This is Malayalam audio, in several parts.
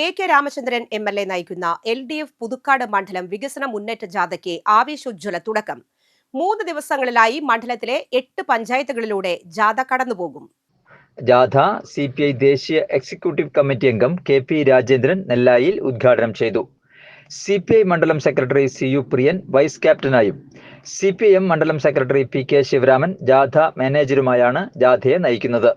K K Ramachandran M L A നയിക്കുന്ന എൽ ഡി എഫ് പുതുക്കാട് മണ്ഡലം വികസന മുന്നേറ്റ ജാഥയ്ക്ക് ആവേശോജ്വല തുടക്കം. മൂന്ന് ദിവസങ്ങളിലായി മണ്ഡലത്തിലെ എട്ട് പഞ്ചായത്തുകളിലൂടെ ജാഥ കടന്നുപോകും. ജാഥ സി പി ഐ ദേശീയ എക്സിക്യൂട്ടീവ് കമ്മിറ്റി അംഗം കെ പി രാജേന്ദ്രൻ നെല്ലായിൽ ഉദ്ഘാടനം ചെയ്തു. സി പി ഐ മണ്ഡലം secretary C U Priyan vice ക്യാപ്റ്റനായും C P M മണ്ഡലം സെക്രട്ടറി പി കെ ശിവരാമൻ ജാഥ മാനേജരുമായാണ് ജാഥയെ നയിക്കുന്നത്.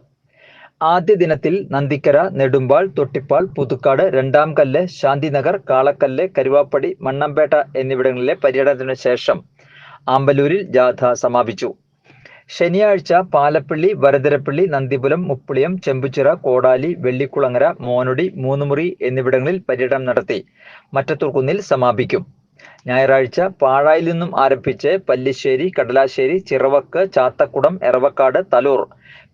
ആദ്യ ദിനത്തിൽ നന്ദിക്കര നെടുമ്പാൾ തൊട്ടിപ്പാൾ പുതുക്കാട് രണ്ടാം കല്ല് ശാന്തിനഗർ കാളക്കല്ല് കരുവാപ്പടി മണ്ണമ്പേട്ട എന്നിവിടങ്ങളിലെ പര്യടനത്തിനു ശേഷം ആമ്പലൂരിൽ ജാഥ സമാപിച്ചു. ശനിയാഴ്ച പാലപ്പള്ളി വരദരപ്പള്ളി നന്ദിപുലം മുപ്പിളിയം ചെമ്പുച്ചിറ കോടാലി വെള്ളിക്കുളങ്ങര മോനൊടി മൂന്നുമുറി എന്നിവിടങ്ങളിൽ പര്യടനം നടത്തി മറ്റത്തൂർക്കുന്നിൽ സമാപിക്കും. ഞായറാഴ്ച പാഴായിൽ നിന്നും ആരംഭിച്ച് പല്ലിശ്ശേരി കടലാശ്ശേരി ചിറവക്ക് ചാത്തക്കുടം എറവക്കാട് തലൂർ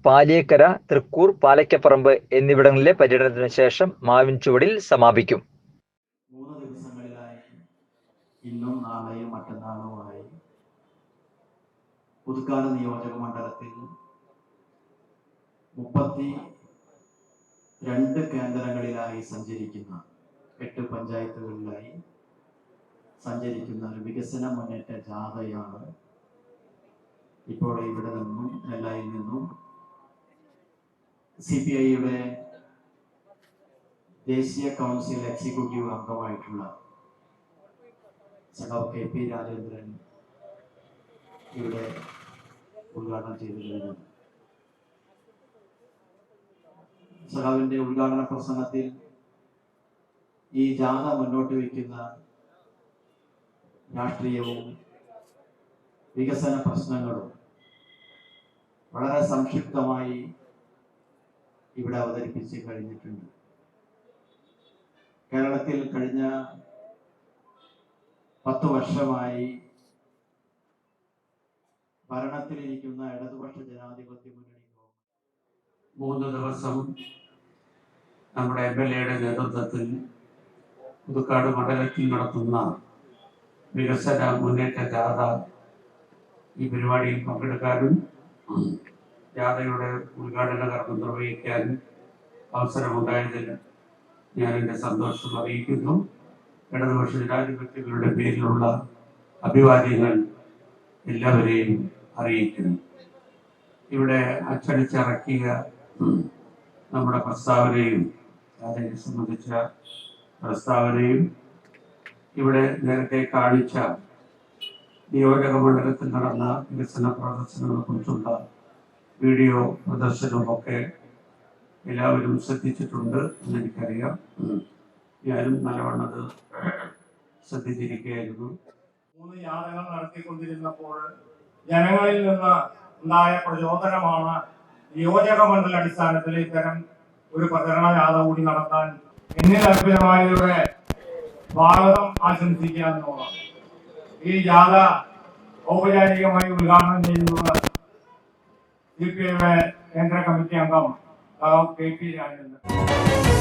പാലിയേക്കര തൃക്കൂർ പാലയ്ക്കപ്പറമ്പ് എന്നിവിടങ്ങളിലെ പര്യടനത്തിന് ശേഷം മാവിൻ ചുവടിൽ സമാപിക്കും. മൂന്ന് ദിവസങ്ങളിലായി ഇന്നും നാളെയും മറ്റന്നാളുമായി പുതുക്കാട് നിയോജക മണ്ഡലത്തിൽ മുപ്പത്തി രണ്ട് കേന്ദ്രങ്ങളിലായി സഞ്ചരിക്കുന്ന എട്ട് പഞ്ചായത്തുകളിലായി സഞ്ചരിക്കുന്ന ഒരു വികസന മുന്നേറ്റ ജാഥയാണ് ഇപ്പോൾ ഇവിടെ നിന്നും നെല്ലായിൽ നിന്നും സി പി ഐയുടെ ദേശീയ കൗൺസിൽ എക്സിക്യൂട്ടീവ് അംഗമായിട്ടുള്ള സഖാവ് കെ പി രാജേന്ദ്രൻ ഇവിടെ ഉദ്ഘാടനം ചെയ്തിരുന്നു സഖാവിന്റെ ഉദ്ഘാടന പ്രസംഗത്തിൽ ഈ ജാഥ മുന്നോട്ട് വയ്ക്കുന്ന രാഷ്ട്രീയവും വികസന പ്രശ്നങ്ങളും വളരെ സംക്ഷിപ്തമായി ഇവിടെ അവതരിപ്പിച്ച് കഴിഞ്ഞിട്ടുണ്ട്. കേരളത്തിൽ കഴിഞ്ഞ പത്ത് വർഷമായി ഭരണത്തിലിരിക്കുന്ന ഇടതുപക്ഷ ജനാധിപത്യ മുന്നണി മൂന്ന് ദിവസം നമ്മുടെ എം എൽ എയുടെ നേതൃത്വത്തിൽ പുതുക്കാട് മണ്ഡലത്തിൽ നടത്തുന്ന വികസന മുന്നേറ്റ ജാഥ ഈ പരിപാടിയിൽ പങ്കെടുക്കാനും ജാഥയുടെ ഉദ്ഘാടന കർമ്മം നിർവഹിക്കാനും അവസരമുണ്ടായതിന് ഞാൻ എന്റെ സന്തോഷം അറിയിക്കുന്നു. ഇടതുപക്ഷ ജനാധിപത്യങ്ങളുടെ പേരിലുള്ള അഭിവാദ്യങ്ങൾ എല്ലാവരെയും അറിയിക്കുന്നു. ഇവിടെ അച്ചടിച്ചിറക്കിയ നമ്മുടെ പ്രസ്താവനയും അതിനെ സംബന്ധിച്ച പ്രസ്താവനയും ഇവിടെ നേരത്തെ കാണിച്ച നിയോജക മണ്ഡലത്തിൽ നടന്ന വികസന പ്രദർശനങ്ങളെ കുറിച്ചുള്ള വീഡിയോ പ്രദർശനമൊക്കെ എല്ലാവരും ശ്രദ്ധിച്ചിട്ടുണ്ട് എന്ന് എനിക്കറിയാം. ഞാനും നല്ലവണ്ണം അത് ശ്രദ്ധിച്ചിരിക്കുകയായിരുന്നു. മൂന്ന് യാതകൾ നടത്തിക്കൊണ്ടിരുന്നപ്പോൾ ജനങ്ങളിൽ നിന്ന് ഉണ്ടായ പ്രചോദനമാണ് നിയോജക മണ്ഡല അടിസ്ഥാനത്തിൽ ഇത്തരം ഒരു പ്രചരണ യാത കൂടി നടത്താൻ എന്നിൽ അർപ്പിതമായവരുടെ സ്വാഗതം ആശംസിക്കുക എന്നുള്ളതാണ്. ഈ ജാഥ ഔപചാരികമായി ഉദ്ഘാടനം ചെയ്യുന്നത് സി പി ഐയുടെ കേന്ദ്ര കമ്മിറ്റി അംഗം കെ പി രാജേന്ദ്രൻ.